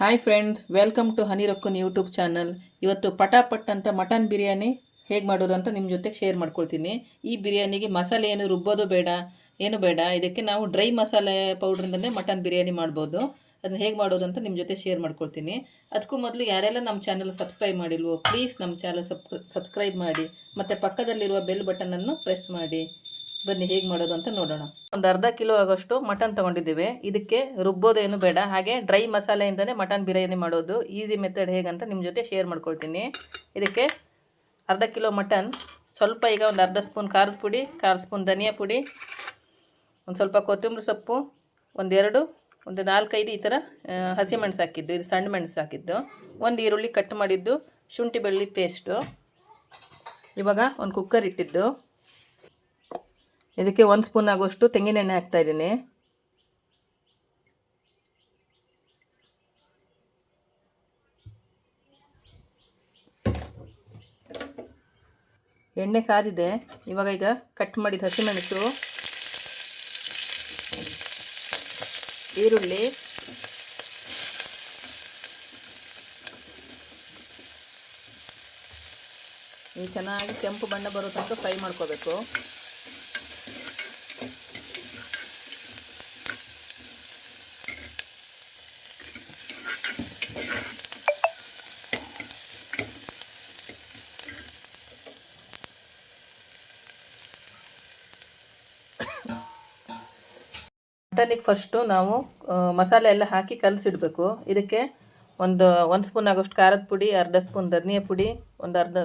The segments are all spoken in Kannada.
Hi friends welcome to honey ರೊಕ್ಕನ್ YouTube channel ಇವತ್ತು ಪಟಾಪಟ್ ಅಂತ ಮಟನ್ ಬಿರಿಯಾನಿ ಹೇಗೆ ಮಾಡೋದು ಅಂತ ನಿಮ್ಮ ಜೊತೆಗೆ ಶೇರ್ ಮಾಡ್ಕೊಳ್ತೀನಿ. ಈ ಬಿರಿಯಾನಿಗೆ ಮಸಾಲೆ ಏನು ರುಬ್ಬೋದು ಬೇಡ, ಏನು ಬೇಡ. ಇದಕ್ಕೆ ನಾವು ಡ್ರೈ ಮಸಾಲೆ ಪೌಡ್ರಿಂದಲೇ ಮಟನ್ ಬಿರಿಯಾನಿ ಮಾಡ್ಬೋದು. ಅದನ್ನ ಹೇಗೆ ಮಾಡೋದು ಅಂತ ನಿಮ್ಮ ಜೊತೆ ಶೇರ್ ಮಾಡ್ಕೊಳ್ತೀನಿ. ಅದಕ್ಕೂ ಮೊದಲು ಯಾರೆಲ್ಲ ನಮ್ಮ ಚಾನಲ್ ಸಬ್ಸ್ಕ್ರೈಬ್ ಮಾಡಿಲ್ವೋ ಪ್ಲೀಸ್ ನಮ್ಮ ಚಾನಲ್ ಸಬ್ ಸಬ್ಸ್ಕ್ರೈಬ್ ಮಾಡಿ. ಮತ್ತು ಪಕ್ಕದಲ್ಲಿರುವ ಬೆಲ್ ಬಟನನ್ನು ಪ್ರೆಸ್ ಮಾಡಿ. ಬನ್ನಿ, ಹೇಗೆ ಮಾಡೋದು ಅಂತ ನೋಡೋಣ. ಒಂದು ಅರ್ಧ ಕಿಲೋ ಆಗೋಷ್ಟು ಮಟನ್ ತೊಗೊಂಡಿದ್ದೀವಿ. ಇದಕ್ಕೆ ರುಬ್ಬೋದೇನು ಬೇಡ. ಹಾಗೆ ಡ್ರೈ ಮಸಾಲೆಯಿಂದನೇ ಮಟನ್ ಬಿರಿಯಾನಿ ಮಾಡೋದು ಈಸಿ ಮೆಥಡ್ ಹೇಗಂತ ನಿಮ್ಮ ಜೊತೆ ಶೇರ್ ಮಾಡ್ಕೊಳ್ತೀನಿ. ಇದಕ್ಕೆ ಅರ್ಧ ಕಿಲೋ ಮಟನ್, ಸ್ವಲ್ಪ ಈಗ ಒಂದು ಅರ್ಧ ಸ್ಪೂನ್ ಖಾರದ ಪುಡಿ, ಕಾಲು ಸ್ಪೂನ್ ಧನಿಯಾ ಪುಡಿ, ಒಂದು ಸ್ವಲ್ಪ ಕೊತ್ತಂಬರಿ ಸೊಪ್ಪು ಒಂದೆರಡು ಒಂದು ನಾಲ್ಕೈದು ಈ ಥರ ಹಸಿ ಹಸಿಮೆಣಸು ಹಾಕಿದ್ದು. ಇದು ಸಣ್ಣ ಮೆಣಸು ಹಾಕಿದ್ದು. ಒಂದು ಈರುಳ್ಳಿ ಕಟ್ ಮಾಡಿದ್ದು, ಶುಂಠಿ ಬೆಳ್ಳಿ ಪೇಸ್ಟು. ಇವಾಗ ಒಂದು ಕುಕ್ಕರ್ ಇಟ್ಟಿದ್ದು. ಇದಕ್ಕೆ ಒಂದು ಸ್ಪೂನ್ ಆಗುವಷ್ಟು ತೆಂಗಿನೆಣ್ಣೆ ಹಾಕ್ತಾ ಇದ್ದೀನಿ. ಎಣ್ಣೆ ಕಾದಿದೆ. ಇವಾಗ ಈಗ ಕಟ್ ಮಾಡಿದ ಹಸಿಮೆಣಸು, ಈರುಳ್ಳಿ ಚೆನ್ನಾಗಿ ಕೆಂಪು ಬಣ್ಣ ಬರೋ ತನಕ ಫ್ರೈ ಮಾಡ್ಕೋಬೇಕು. ಮಟನಿಗೆ ಫಸ್ಟು ನಾವು ಮಸಾಲೆ ಎಲ್ಲ ಹಾಕಿ ಕಲಸಿಡಬೇಕು. ಇದಕ್ಕೆ ಒಂದು ಒಂದು ಸ್ಪೂನ್ ಆಗೋಷ್ಟು ಖಾರದ ಪುಡಿ, ಅರ್ಧ ಸ್ಪೂನ್ ಧನಿಯಾ ಪುಡಿ, ಒಂದು ಅರ್ಧ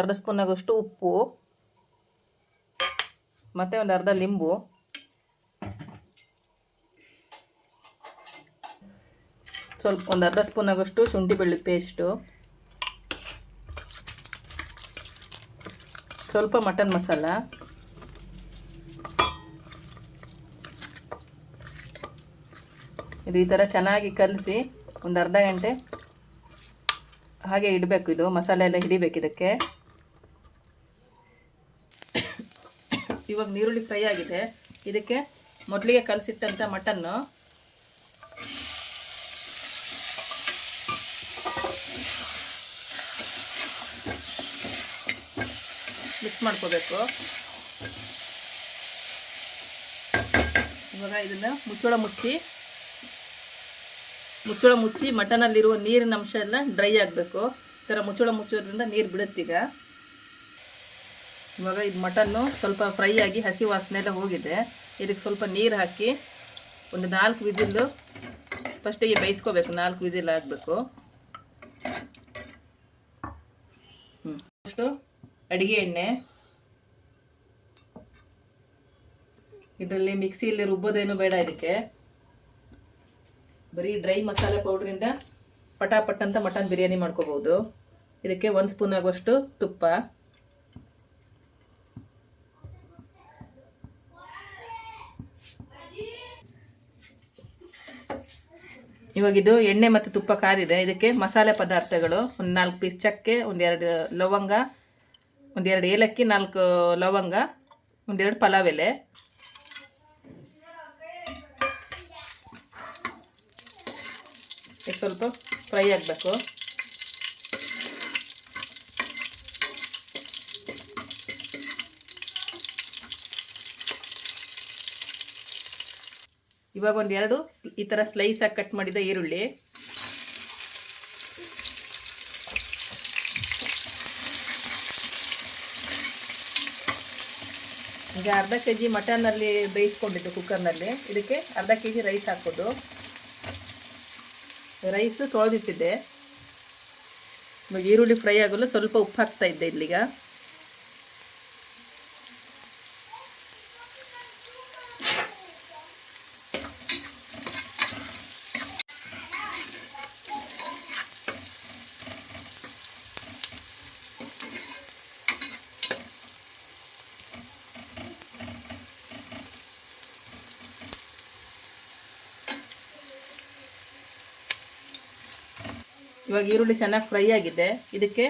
ಅರ್ಧ ಸ್ಪೂನ್ ಆಗೋಷ್ಟು ಉಪ್ಪು, ಮತ್ತು ಒಂದು ಅರ್ಧ ಲಿಂಬು. ಸ್ವಲ್ಪ ಒಂದು ಅರ್ಧ ಸ್ಪೂನ್ ಆಗೋಷ್ಟು ಶುಂಠಿ ಬೆಳ್ಳುಳ್ಳಿ ಪೇಸ್ಟು ಸ್ವಲ್ಪ ಮಟನ್ ಮಸಾಲ. ಇದು ಈ ಥರ ಚೆನ್ನಾಗಿ ಕಲಸಿ ಒಂದು ಅರ್ಧ ಗಂಟೆ ಹಾಗೆ ಇಡಬೇಕು ಇದು, ಮಸಾಲೆ ಎಲ್ಲ ಹಿಡಿಬೇಕು ಇದಕ್ಕೆ. ಇವಾಗ ನೀರುಳ್ಳಿ ಫ್ರೈ ಆಗಿದೆ. ಇದಕ್ಕೆ ಮೊದಲಿಗೆ ಕಲಸಿಟ್ಟಂಥ ಮಟನ್ನು ಮಿಕ್ಸ್ ಮಾಡ್ಕೋಬೇಕು. ಇವಾಗ ಇದನ್ನು ಮುಚ್ಚೋಳ ಮುಚ್ಚಿ ಮುಚ್ಚಳ ಮುಚ್ಚಿ ಮಟನಲ್ಲಿರುವ ನೀರಿನ ಅಂಶ ಎಲ್ಲ ಡ್ರೈ ಆಗಬೇಕು. ಈ ಥರ ಮುಚ್ಚಳ ಮುಚ್ಚೋದ್ರಿಂದ ನೀರು ಬಿಡುತ್ತೀಗ ಇವಾಗ ಇದು ಮಟನ್ನು ಸ್ವಲ್ಪ ಫ್ರೈ ಆಗಿ ಹಸಿ ವಾಸನೆ ಎಲ್ಲ ಹೋಗಿದೆ. ಇದಕ್ಕೆ ಸ್ವಲ್ಪ ನೀರು ಹಾಕಿ ಒಂದು ನಾಲ್ಕು ವಿಸಿಲ್ಲು ಫಸ್ಟಿಗೆ ಬೇಯಿಸ್ಕೋಬೇಕು, ನಾಲ್ಕು ವಿಸಿಲ್ ಆಗಬೇಕು. ಹ್ಞೂ ಅಷ್ಟು ಅಡುಗೆ ಎಣ್ಣೆ. ಇದರಲ್ಲಿ ಮಿಕ್ಸಿಯಲ್ಲಿ ರುಬ್ಬೋದೇನು ಬೇಡ ಇದಕ್ಕೆ. ಬರೀ ಡ್ರೈ ಮಸಾಲೆ ಪೌಡ್ರಿಂದ ಪಟಾಪಟ್ ಅಂತ ಮಟನ್ ಬಿರಿಯಾನಿ ಮಾಡ್ಕೋಬೋದು ಇದಕ್ಕೆ ಒಂದು ಸ್ಪೂನ್ ಆಗುವಷ್ಟು ತುಪ್ಪ. ಇವಾಗ ಇದು ಎಣ್ಣೆ ಮತ್ತು ತುಪ್ಪ ಕಾದಿದೆ. ಇದಕ್ಕೆ ಮಸಾಲೆ ಪದಾರ್ಥಗಳು ಒಂದು ನಾಲ್ಕು ಪೀಸ್ ಚಕ್ಕೆ ಒಂದೆರಡು ಲವಂಗ ಒಂದೆರಡು ಏಲಕ್ಕಿ, ನಾಲ್ಕು ಲವಂಗ ಒಂದೆರಡು ಪಲಾವ್ ಎಲೆ. ಸ್ವಲ್ಪ ಫ್ರೈ ಆಗಬೇಕು. ಇವಾಗ ಒಂದೆರಡು ಈ ಥರ ಸ್ಲೈಸ್ ಆಗಿ ಕಟ್ ಮಾಡಿದ ಈರುಳ್ಳಿ. ಈಗ ಅರ್ಧ ಕೆ ಜಿ ಮಟನ್ನಲ್ಲಿ ಬೇಯಿಸ್ಕೊಂಡಿದ್ದು ಕುಕ್ಕರ್ನಲ್ಲಿ ಇದಕ್ಕೆ ಅರ್ಧ ಕೆ ಜಿ ರೈಸ್ ಹಾಕೋದು ರೈಸು ತೊಳೆದಿಟ್ಟಿದ್ದೆ. ಈರುಳ್ಳಿ ಫ್ರೈ ಆಗಲು ಸ್ವಲ್ಪ ಉಪ್ಪು ಹಾಕ್ತಾ ಇದ್ದೆ ಇಲ್ಲಿಗ. ಇವಾಗ ಈರುಳ್ಳಿ ಚೆನ್ನಾಗಿ ಫ್ರೈ ಆಗಿದೆ. ಇದಕ್ಕೆ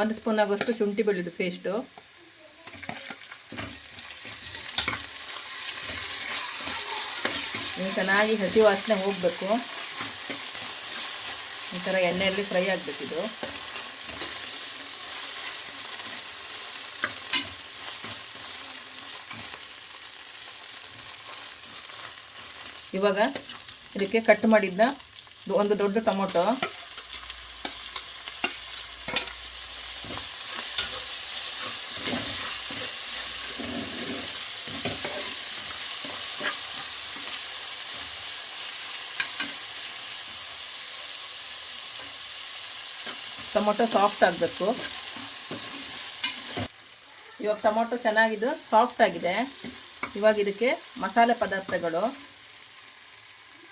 ಒಂದು ಸ್ಪೂನ್ ಆಗೋಷ್ಟು ಶುಂಠಿ ಬೆಳ್ಳುಳ್ಳಿ ಪೇಸ್ಟು ಚೆನ್ನಾಗಿ ಹಸಿ ವಾಸನೆ ಹೋಗಬೇಕು. ಈ ಥರ ಎಣ್ಣೆಯಲ್ಲಿ ಫ್ರೈ ಆಗಬೇಕಿದು ಇವಾಗ ಇದಕ್ಕೆ ಕಟ್ ಮಾಡಿದ್ದ ಒಂದು ದೊಡ್ಡ ಟೊಮೊಟೊ. ಟೊಮೊಟೊ ಸಾಫ್ಟ್ ಆಗಬೇಕು. ಇವಾಗ ಟೊಮೊಟೊ ಚೆನ್ನಾಗಿದ್ದು ಸಾಫ್ಟ್ ಆಗಿದೆ. ಇವಾಗ ಇದಕ್ಕೆ ಮಸಾಲೆ ಪದಾರ್ಥಗಳು.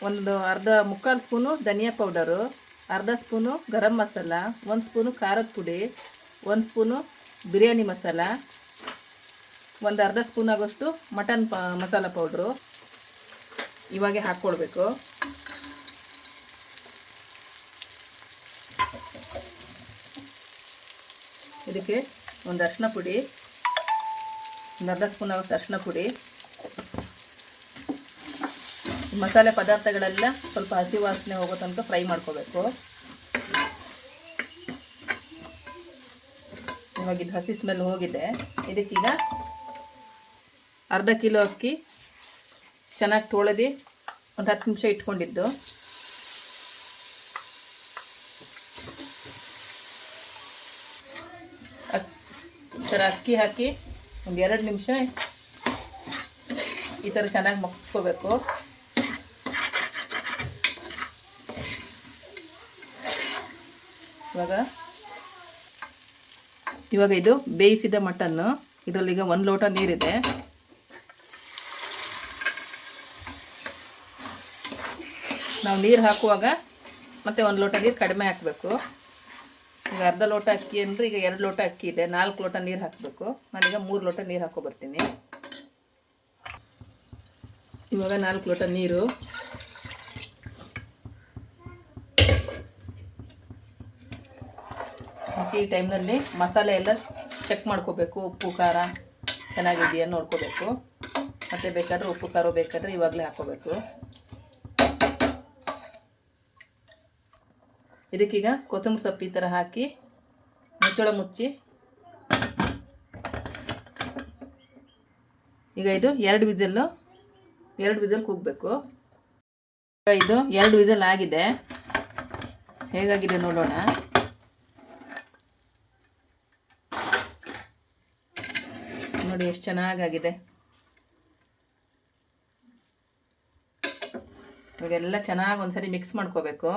ಒಂದು ಅರ್ಧ ಮುಕ್ಕಾಲು ಸ್ಪೂನು ಧನಿಯಾ ಪೌಡರು, ಅರ್ಧ ಸ್ಪೂನು ಗರಂ ಮಸಾಲ, ಒಂದು ಸ್ಪೂನು ಖಾರದ ಪುಡಿ, ಒಂದು ಸ್ಪೂನು ಬಿರಿಯಾನಿ ಮಸಾಲ, ಒಂದು ಅರ್ಧ ಸ್ಪೂನ್ ಆಗೋಷ್ಟು ಮಟನ್ ಪ ಮಸಾಲ ಪೌಡ್ರು ಇವಾಗೆ ಹಾಕ್ಕೊಳ್ಬೇಕು. ಇದಕ್ಕೆ ಒಂದು ಅರಿಶಿನ ಪುಡಿ, ಒಂದು ಅರ್ಧ ಸ್ಪೂನ್ ಆಗುತ್ತೆ ಅರಿಶಿನ ಪುಡಿ. ಮಸಾಲೆ ಪದಾರ್ಥಗಳೆಲ್ಲ ಸ್ವಲ್ಪ ಹಸಿ ವಾಸನೆ ಹೋಗೋ ತನಕ ಫ್ರೈ ಮಾಡ್ಕೋಬೇಕು. ಇವಾಗ ಇದು ಹಸಿ ಸ್ಮೆಲ್ ಹೋಗಿದೆ. ಇದಕ್ಕೀಗ ಅರ್ಧ ಕಿಲೋ ಅಕ್ಕಿ ಚೆನ್ನಾಗಿ ತೊಳೆದು ಒಂದು ಹತ್ತು ನಿಮಿಷ ಇಟ್ಕೊಂಡಿದ್ದು. ಥರ ಅಕ್ಕಿ ಹಾಕಿ ಒಂದು ಎರಡು ನಿಮಿಷ ಈ ಥರ ಚೆನ್ನಾಗಿ ಮಕ್ಕೋಬೇಕು ಇವಾಗ ಇವಾಗ ಇದು ಬೇಯಿಸಿದ ಮಟನ್ನು ಇದರಲ್ಲಿ ಈಗ ಒಂದು ಲೋಟ ನೀರಿದೆ. ನಾವು ನೀರು ಹಾಕುವಾಗ ಮತ್ತೆ ಒಂದು ಲೋಟ ನೀರು ಕಡಿಮೆ ಹಾಕಬೇಕು. ಈಗ ಅರ್ಧ ಲೋಟ ಅಕ್ಕಿ ಅಂದರೆ ಈಗ ಎರಡು ಲೋಟ ಅಕ್ಕಿ ಇದೆ. ನಾಲ್ಕು ಲೋಟ ನೀರು ಹಾಕಬೇಕು. ನಾನೀಗ ಮೂರು ಲೋಟ ನೀರು ಹಾಕೋ ಬರ್ತೀನಿ. ಇವಾಗ ನಾಲ್ಕು ಲೋಟ ನೀರು. ಈ ಟೈಮ್ನಲ್ಲಿ ಮಸಾಲೆ ಎಲ್ಲ ಚೆಕ್ ಮಾಡ್ಕೋಬೇಕು. ಉಪ್ಪು, ಖಾರ ಚೆನ್ನಾಗಿದೆಯಾ ನೋಡ್ಕೋಬೇಕು. ಮತ್ತು ಬೇಕಾದರೆ ಉಪ್ಪು, ಖಾರ ಬೇಕಾದರೆ ಇವಾಗಲೇ ಹಾಕೋಬೇಕು. ಇದಕ್ಕೀಗ ಕೊತ್ತಂಬರಿ ಸೊಪ್ಪು ಈ ಥರ ಹಾಕಿ ಮುಚ್ಚಳ ಮುಚ್ಚಿ. ಈಗ ಇದು ಎರಡು ವಿಸಲ್ಲು, ಎರಡು ವಿಸಲ್ ಕೂಗಬೇಕು. ಈಗ ಇದು ಎರಡು ವಿಸಲ್ ಆಗಿದೆ. ಹೇಗಾಗಿದೆ ನೋಡೋಣ. ನೋಡಿ ಎಷ್ಟು ಚೆನ್ನಾಗಾಗಿದೆ. ಇವಾಗೆಲ್ಲ ಚೆನ್ನಾಗಿ ಒಂದ್ಸರಿ ಮಿಕ್ಸ್ ಮಾಡ್ಕೋಬೇಕು.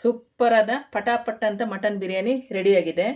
ಸೂಪರ್ ಪಟಾಪಟ್ಟಂತ ಪಟಾಪಟ್ ಅಂತ ಮಟನ್ ಬಿರಿಯಾನಿ ರೆಡಿಯಾಗಿದೆ